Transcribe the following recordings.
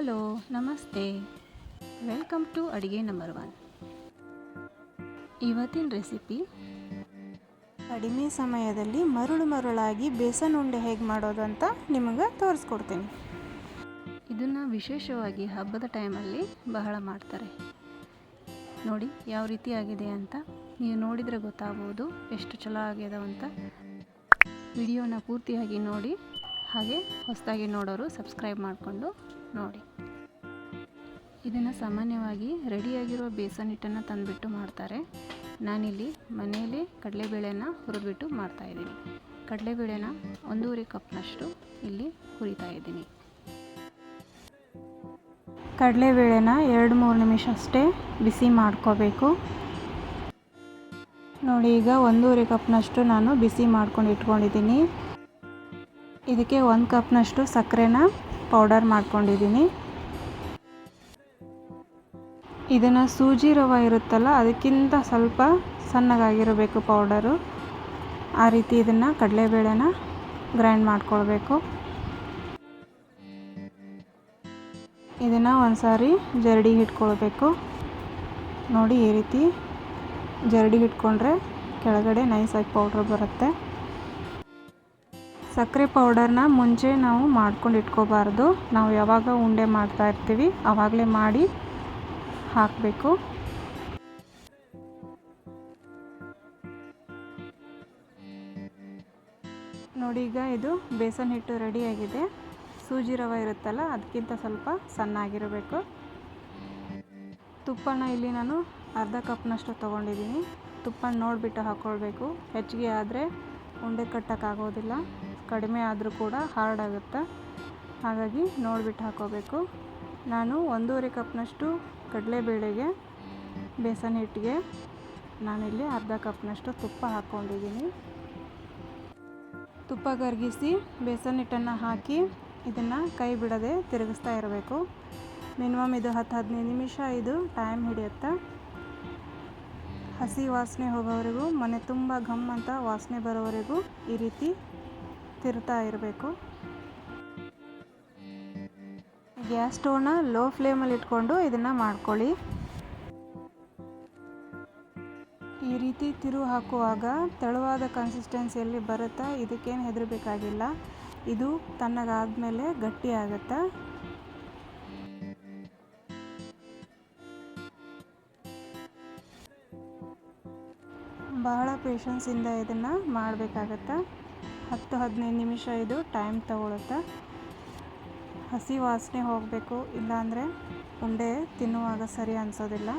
Hello ನಮಸ್ತೆ. Welcome to ಅಡುಗೆ number one ಇವತ್ತಿನ ರೆಸಿಪಿ ಕಡಿಮೆ ಸಮಯದಲ್ಲಿ ಮರುಳು ಮರುಳಾಗಿ ಬೇಸನ್ ಉಂಡೆ ಹೇಗೆ ಮಾಡೋದು ಅಂತ ನಿಮಗೆ ತೋರಿಸ್ಕೊಡ್ತೀನಿ. ಇದನ್ನು ವಿಶೇಷವಾಗಿ ಹಬ್ಬದ ಟೈಮಲ್ಲಿ ಬಹಳ ಮಾಡ್ತಾರೆ. ನೋಡಿ ಯಾವ ರೀತಿ ಆಗಿದೆ ಅಂತ. ನೀವು ನೋಡಿದರೆ ಗೊತ್ತಾಗ್ಬೋದು ಎಷ್ಟು ಚಲೋ ಆಗ್ಯದ ಅಂತ. ವಿಡಿಯೋನ ಪೂರ್ತಿಯಾಗಿ ನೋಡಿ ಹಾಗೆ ಹೊಸದಾಗಿ ನೋಡೋರು ಸಬ್ಸ್ಕ್ರೈಬ್ ಮಾಡಿಕೊಂಡು ನೋಡಿ. ಇದನ್ನು ಸಾಮಾನ್ಯವಾಗಿ ರೆಡಿಯಾಗಿರುವ ಬೇಸನ್ ಹಿಟ್ಟನ್ನು ತಂದುಬಿಟ್ಟು ಮಾಡ್ತಾರೆ. ನಾನಿಲ್ಲಿ ಮನೆಯಲ್ಲಿ ಕಡಲೆಬೇಳೆನ ಹುರಿದ್ಬಿಟ್ಟು ಮಾಡ್ತಾಯಿದ್ದೀನಿ ಕಡಲೆಬೇಳೆನ ಒಂದೂವರೆ ಕಪ್ನಷ್ಟು ಇಲ್ಲಿ ಹುರಿತಾ ಇದ್ದೀನಿ. ಕಡಲೆಬೇಳೆನ ಎರಡು ಮೂರು ನಿಮಿಷ ಅಷ್ಟೇ ಬಿಸಿ ಮಾಡ್ಕೋಬೇಕು. ನೋಡಿ, ಈಗ ಒಂದೂವರೆ ಕಪ್ನಷ್ಟು ನಾನು ಬಿಸಿ ಮಾಡ್ಕೊಂಡು ಇಟ್ಕೊಂಡಿದ್ದೀನಿ. ಇದಕ್ಕೆ ಒಂದು ಕಪ್ನಷ್ಟು ಸಕ್ಕರೆನ ಪೌಡರ್ ಮಾಡ್ಕೊಂಡಿದ್ದೀನಿ. ಇದನ್ನು ಸೂಜಿ ರವೆ ಇರುತ್ತಲ್ಲ, ಅದಕ್ಕಿಂತ ಸ್ವಲ್ಪ ಸಣ್ಣಗಾಗಿರಬೇಕು ಪೌಡರು ಆ ರೀತಿ ಇದನ್ನು ಕಡಲೆಬೇಳೆನ ಗ್ರೈಂಡ್ ಮಾಡ್ಕೊಳ್ಬೇಕು. ಇದನ್ನು ಒಂದು ಸಾರಿ ಜರಡಿ ಇಟ್ಕೊಳ್ಬೇಕು ನೋಡಿ, ಈ ರೀತಿ ಜರಡಿ ಇಟ್ಕೊಂಡ್ರೆ ಕೆಳಗಡೆ ನೈಸಾಗಿ ಪೌಡ್ರ್ ಬರುತ್ತೆ. ಸಕ್ಕರೆ ಪೌಡರ್ನ ಮುಂಚೆ ನಾವು ಮಾಡ್ಕೊಂಡು ಇಟ್ಕೋಬಾರ್ದು. ನಾವು ಯಾವಾಗ ಉಂಡೆ ಮಾಡ್ತಾ ಇರ್ತೀವಿ ಆವಾಗಲೇ ಮಾಡಿ ಹಾಕಬೇಕು. ನೋಡಿ, ಈಗ ಇದು ಬೇಸನ್ ಹಿಟ್ಟು ರೆಡಿಯಾಗಿದೆ ಸೂಜಿ ರವ ಇರುತ್ತಲ್ಲ, ಅದಕ್ಕಿಂತ ಸ್ವಲ್ಪ ಸಣ್ಣಾಗಿರಬೇಕು. ತುಪ್ಪನ ಇಲ್ಲಿ ನಾನು ಅರ್ಧ ಕಪ್ನಷ್ಟು ತೊಗೊಂಡಿದ್ದೀನಿ. ತುಪ್ಪನ ನೋಡಿಬಿಟ್ಟು ಹಾಕ್ಕೊಳ್ಬೇಕು ಹೆಚ್ಚಿಗೆ ಆದರೆ ಉಂಡೆ ಕಟ್ಟೋಕ್ಕಾಗೋದಿಲ್ಲ. ಕಡಿಮೆ ಆದರೂ ಕೂಡ ಹಾರ್ಡ್ ಆಗುತ್ತೆ. ಹಾಗಾಗಿ ನೋಡಿಬಿಟ್ಟು ಹಾಕೋಬೇಕು. ನಾನು ಒಂದೂವರೆ ಕಪ್ನಷ್ಟು ಕಡಲೆಬೇಳೆಗೆ ಬೇಸನ್ ಹಿಟ್ಟಿಗೆ. ನಾನಿಲ್ಲಿ ಅರ್ಧ ಕಪ್ನಷ್ಟು ತುಪ್ಪ ಹಾಕ್ಕೊಂಡಿದ್ದೀನಿ. ತುಪ್ಪ ಕರಗಿಸಿ ಬೇಸನ್ ಹಿಟ್ಟನ್ನು ಹಾಕಿ ಇದನ್ನು ಕೈ ಬಿಡದೆ ತಿರುಗಿಸ್ತಾ ಇರಬೇಕು. ಮಿನಿಮಮ್ ಇದು ಹತ್ತು ಹದಿನೈದು ನಿಮಿಷ ಇದು ಟೈಮ್ ಹಿಡಿಯುತ್ತೆ. ಹಸಿ ವಾಸನೆ ಹೋಗೋವರೆಗೂ, ಮನೆ ತುಂಬ ಘಮ್ ಅಂತ ವಾಸನೆ ಬರೋವರೆಗೂ ಈ ರೀತಿ ತಿರುತ್ತಾ ಇರಬೇಕು. ಗ್ಯಾಸ್ ಸ್ಟೋವ್ನ ಲೋ ಫ್ಲೇಮಲ್ಲಿ ಇಟ್ಕೊಂಡು ಇದನ್ನು ಮಾಡ್ಕೊಳ್ಳಿ. ಈ ರೀತಿ ತಿರು ಹಾಕುವಾಗ ತೆಳುವಾದ ಕನ್ಸಿಸ್ಟೆನ್ಸಿಯಲ್ಲಿ ಬರುತ್ತಾ ಇದಕ್ಕೇನು ಹೆದರಬೇಕಾಗಿಲ್ಲ. ಇದು ತಣ್ಣಗಾದಮೇಲೆ ಗಟ್ಟಿ ಆಗುತ್ತೆ? ಬಹಳ ಪೇಷನ್ಸಿಂದ ಇದನ್ನು ಮಾಡಬೇಕಾಗತ್ತೆ? ಹತ್ತು ಹದಿನೈದು ನಿಮಿಷ ಇದು ಟೈಮ್ ತಗೊಳುತ್ತೆ? ಹಸಿ ವಾಸನೆ ಹೋಗಬೇಕು, ಇಲ್ಲಾಂದರೆ ಉಂಡೆ ತಿನ್ನುವಾಗ ಸರಿ ಅನಿಸೋದಿಲ್ಲ.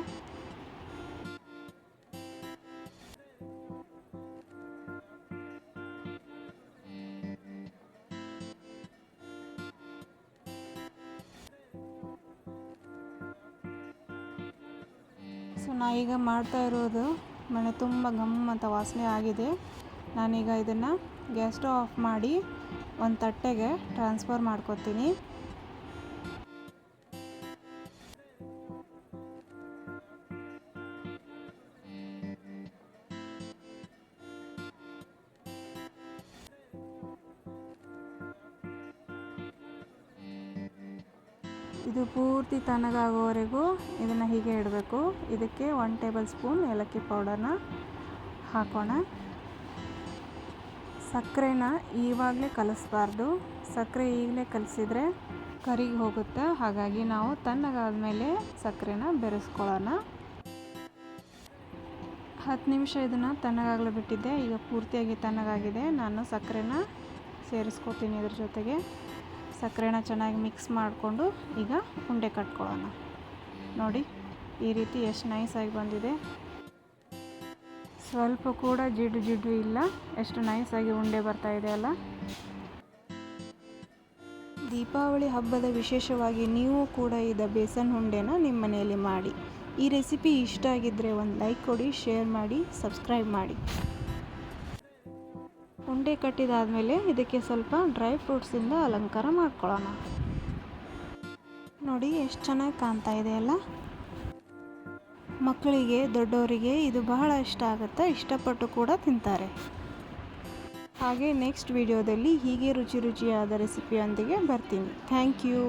ಸೊ ನಾ ಈಗ ಮಾಡ್ತಾ ಇರೋದು ಮನೆ ತುಂಬ ಘಮ್ ಅಂತ ವಾಸನೆ ಆಗಿದೆ. ನಾನೀಗ ಇದನ್ನು ಗ್ಯಾಸ್ ಸ್ಟವ್ ಆಫ್ ಮಾಡಿ ಒಂದು ತಟ್ಟೆಗೆ ಟ್ರಾನ್ಸ್ಫರ್ ಮಾಡ್ಕೊತೀನಿ. ಇದು ಪೂರ್ತಿ ತಣ್ಣಗಾಗೋವರೆಗೂ ಇದನ್ನು ಹೀಗೆ ಇಡಬೇಕು. ಇದಕ್ಕೆ ಒನ್ ಟೇಬಲ್ ಸ್ಪೂನ್ ಏಲಕ್ಕಿ ಪೌಡರ್ನ ಹಾಕೋಣ. ಸಕ್ಕರೆನ ಈವಾಗಲೇ ಕಲಿಸ್ಬಾರ್ದು. ಸಕ್ಕರೆ ಈಗಲೇ ಕಲಿಸಿದ್ರೆ ಕರಿಗೆ ಹೋಗುತ್ತೆ. ಹಾಗಾಗಿ ನಾವು ತಣ್ಣಗಾದ್ಮೇಲೆ ಸಕ್ಕರೆನ ಬೆರೆಸ್ಕೊಳ್ಳೋಣ. ಹತ್ತು ನಿಮಿಷ ಇದನ್ನು ತಣ್ಣಗಾಗಲು ಬಿಟ್ಟಿದ್ದೆ. ಈಗ ಪೂರ್ತಿಯಾಗಿ ತಣ್ಣಗಾಗಿದೆ. ನಾನು ಸಕ್ಕರೆನ ಸೇರಿಸ್ಕೊತೀನಿ ಇದ್ರ ಜೊತೆಗೆ. ಸಕ್ಕರೆನ ಚೆನ್ನಾಗಿ ಮಿಕ್ಸ್ ಮಾಡಿಕೊಂಡು ಈಗ ಉಂಡೆ ಕಟ್ಕೊಳ್ಳೋಣ. ನೋಡಿ, ಈ ರೀತಿ ಎಷ್ಟು ನೈಸಾಗಿ ಬಂದಿದೆ. ಸ್ವಲ್ಪ ಕೂಡ ಜಿಡ್ಡು ಜಿಡ್ಡು ಇಲ್ಲ. ಎಷ್ಟು ನೈಸಾಗಿ ಉಂಡೆ ಬರ್ತಾ ಇದೆ ಅಲ್ಲ. ದೀಪಾವಳಿ ಹಬ್ಬದ ವಿಶೇಷವಾಗಿ ನೀವು ಕೂಡ ಇದ ಬೇಸನ್ ಉಂಡೆನ ನಿಮ್ಮ ಮನೆಯಲ್ಲಿ ಮಾಡಿ. ಈ ರೆಸಿಪಿ ಇಷ್ಟ ಆಗಿದ್ದರೆ ಒಂದು ಲೈಕ್ ಕೊಡಿ ಶೇರ್ ಮಾಡಿ ಸಬ್ಸ್ಕ್ರೈಬ್ ಮಾಡಿ. ಉಂಡೆ ಕಟ್ಟಿದಾದಮೇಲೆ ಇದಕ್ಕೆ ಸ್ವಲ್ಪ ಡ್ರೈ ಫ್ರೂಟ್ಸಿಂದ ಅಲಂಕಾರ ಮಾಡ್ಕೊಳ್ಳೋಣ. ನೋಡಿ ಎಷ್ಟು ಚೆನ್ನಾಗಿ ಕಾಣ್ತಾ ಇದೆ ಅಲ್ಲ? ಮಕ್ಕಳಿಗೆ, ದೊಡ್ಡವರಿಗೆ ಇದು ಬಹಳ ಇಷ್ಟ ಆಗುತ್ತೆ? ಇಷ್ಟಪಟ್ಟು ಕೂಡ ತಿಂತಾರೆ. ಹಾಗೆ ನೆಕ್ಸ್ಟ್ ವಿಡಿಯೋದಲ್ಲಿ ಹೀಗೆ ರುಚಿ ರುಚಿಯಾದ ರೆಸಿಪಿಯೊಂದಿಗೆ ಬರ್ತೀನಿ. Thank you